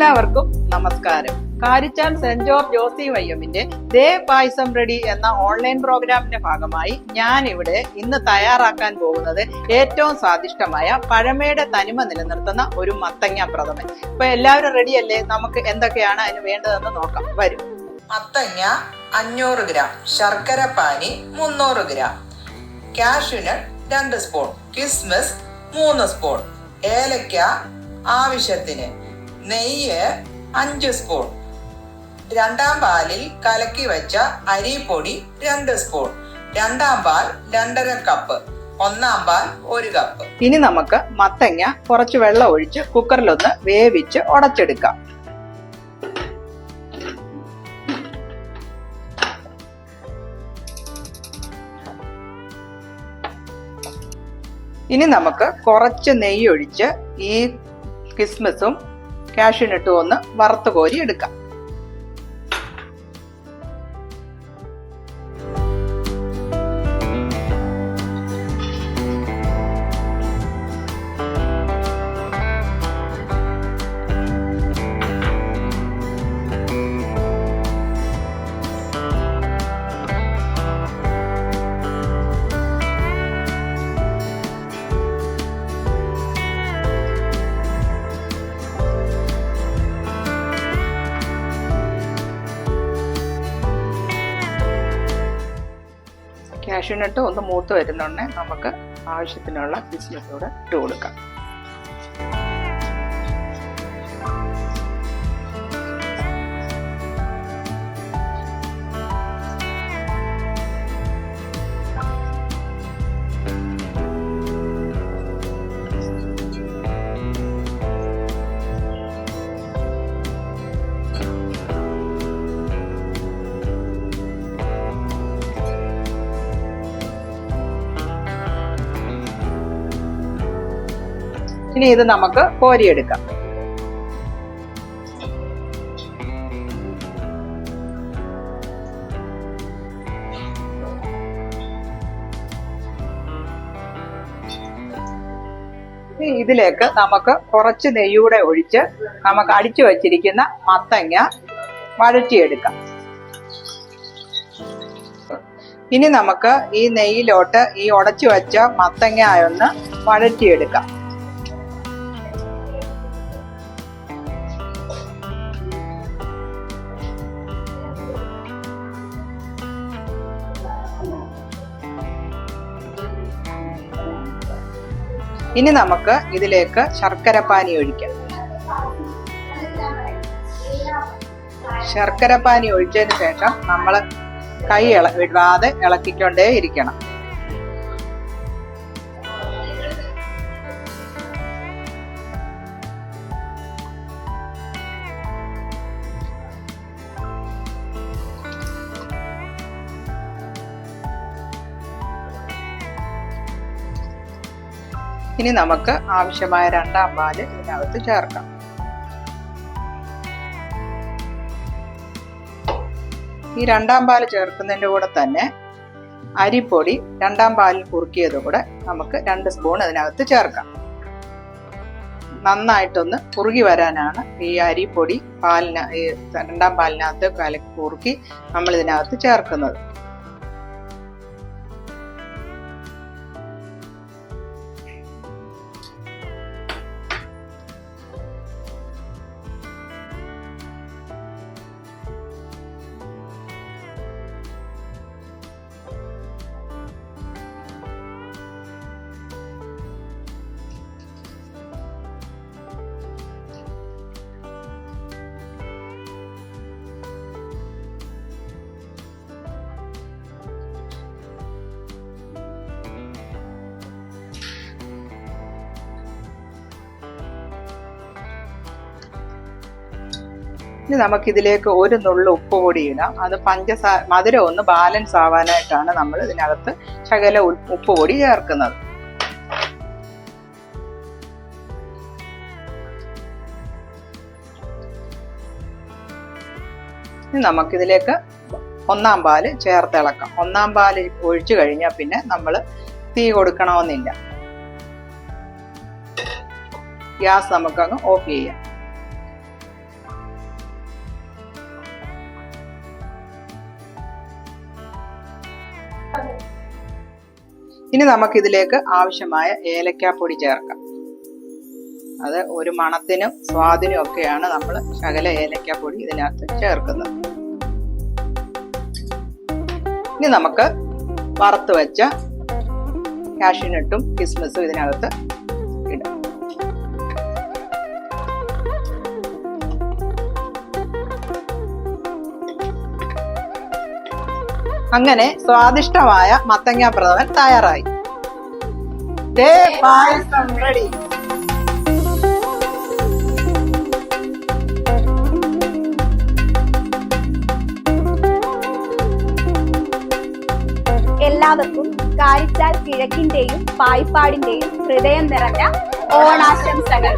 എല്ലാവർക്കും നമസ്കാരം. Karichan Saint George Josy വയ്യമ്മിന്റെ ദേ പായസം റെഡി എന്ന ഓൺലൈൻ പ്രോഗ്രാമിന്റെ ഭാഗമായി ഞാൻ ഇവിടെ ഇന്ന് തയ്യാറാക്കാൻ പോകുന്നത് ഏറ്റവും സ്വാദിഷ്ടമായ പഴമയുടെ തനിമ നിലനിർത്തുന്ന ഒരു മത്തങ്ങ പ്രഥമൻ. ഇപ്പൊ എല്ലാവരും റെഡി അല്ലേ? നമുക്ക് എന്തൊക്കെയാണ് അതിന് വേണ്ടതെന്ന് നോക്കാം. വരും. മത്തങ്ങ അഞ്ഞൂറ് ഗ്രാം ശർക്കര പാനി മുന്നൂറ് ഗ്രാം കാഷ്യൂനട്ട് രണ്ട് സ്പൂൺ കിസ്മിസ് മൂന്ന് സ്പൂൺ ഏലക്ക ആവശ്യത്തിന് നെയ്യ് അഞ്ച് സ്പൂൺ രണ്ടാം പാലിൽ കലക്കി വെച്ച അരിപ്പൊടി രണ്ട് സ്പൂൺ രണ്ടാം പാൽ രണ്ടര കപ്പ് ഒന്നാം പാൽ ഒരു കപ്പ് ഇനി നമുക്ക് മത്തങ്ങ കുറച്ച് വെള്ളം ഒഴിച്ച് കുക്കറിലൊന്ന് വേവിച്ച് ഉടച്ചെടുക്കാം. ഇനി നമുക്ക് കുറച്ച് നെയ്യ് ഒഴിച്ച് ഈ കിസ്മിസും കാഷ്യൂനട്ടും ഒന്ന് വറുത്ത് കോരി എടുക്കാം. കാഷ്യൂനട്ട് ഒന്ന് മൂത്ത് വരുന്നുണ്ട് നമുക്ക് ആവശ്യത്തിനുള്ള കിസ്മിസ് കൂടെ ഇട്ട് കൊടുക്കാം. ഇനി ഇത് നമുക്ക് കോരിയെടുക്കാം. ഇതിലേക്ക് നമുക്ക് കുറച്ച് നെയ്യൂടെ ഒഴിച്ച് നമുക്ക് അടിച്ചു വച്ചിരിക്കുന്ന മത്തങ്ങ വഴറ്റിയെടുക്കാം. ഇനി നമുക്ക് ഈ നെയ്യിലോട്ട് ഈ ഉടച്ചു വെച്ച മത്തങ്ങ ഒന്ന് വഴറ്റിയെടുക്കാം. ഇനി നമുക്ക് ഇതിലേക്ക് ശർക്കര പാനി ഒഴിക്കാം. ശർക്കര പാനി ഒഴിച്ചതിന് ശേഷം നമ്മൾ കൈ ഇള വിടാതെ ഇളക്കിക്കൊണ്ടേ ഇരിക്കണം ഇനി നമുക്ക് ആവശ്യമായ രണ്ടാം പാൽ ഇതിനകത്ത് ചേർക്കാം. ഈ രണ്ടാം പാൽ ചേർക്കുന്നതിന്റെ കൂടെ തന്നെ അരിപ്പൊടി രണ്ടാം പാലിൽ കുറുക്കിയത് കൂടെ നമുക്ക് രണ്ട് സ്പൂൺ അതിനകത്ത് ചേർക്കാം. നന്നായിട്ടൊന്ന് കുറുകി വരാനാണ് ഈ അരിപ്പൊടി പാലിന രണ്ടാം പാലിനകത്ത് കലക്കി കുറുക്കി നമ്മൾ ഇതിനകത്ത് ചേർക്കുന്നത്. ഇനി നമുക്കിതിലേക്ക് ഒരു നുള്ളു ഉപ്പ് കൂടി ഇടാം. അത് പഞ്ചസാര മധുരം ഒന്ന് ബാലൻസ് ആവാനായിട്ടാണ് നമ്മൾ ഇതിനകത്ത് ശകല ഉപ്പ് പൊടി ചേർക്കുന്നത്. ഇനി നമുക്കിതിലേക്ക് ഒന്നാം പാൽ ചേർത്തിളക്കാം ഒന്നാം പാൽ ഒഴിച്ചു കഴിഞ്ഞാൽ പിന്നെ നമ്മൾ തീ കൊടുക്കണമെന്നില്ല. ഗ്യാസ് നമുക്കങ്ങ് ഓഫ് ചെയ്യാം. ഇനി നമുക്ക് ഇതിലേക്ക് ആവശ്യമായ ഏലക്കാപ്പൊടി ചേർക്കാം. അത് ഒരു മണത്തിനും സ്വാദിനും ഒക്കെയാണ് നമ്മൾ ശകല ഏലക്കാപ്പൊടി ഇതിനകത്ത് ചേർക്കുന്നത്. ഇനി നമുക്ക് വറുത്ത് വെച്ച കാഷ്യൂനട്ടും കിസ്മിസും ഇതിനകത്ത് അങ്ങനെ സ്വാദിഷ്ടമായ മത്തങ്ങ പ്രഥമൻ തയ്യാറായി. റെഡി എല്ലാവർക്കും കാരിച്ചാൽ കിഴക്കിന്റെയും പായ്പാടിന്റെയും ഹൃദയം നിറഞ്ഞ ഓണാശംസകൾ.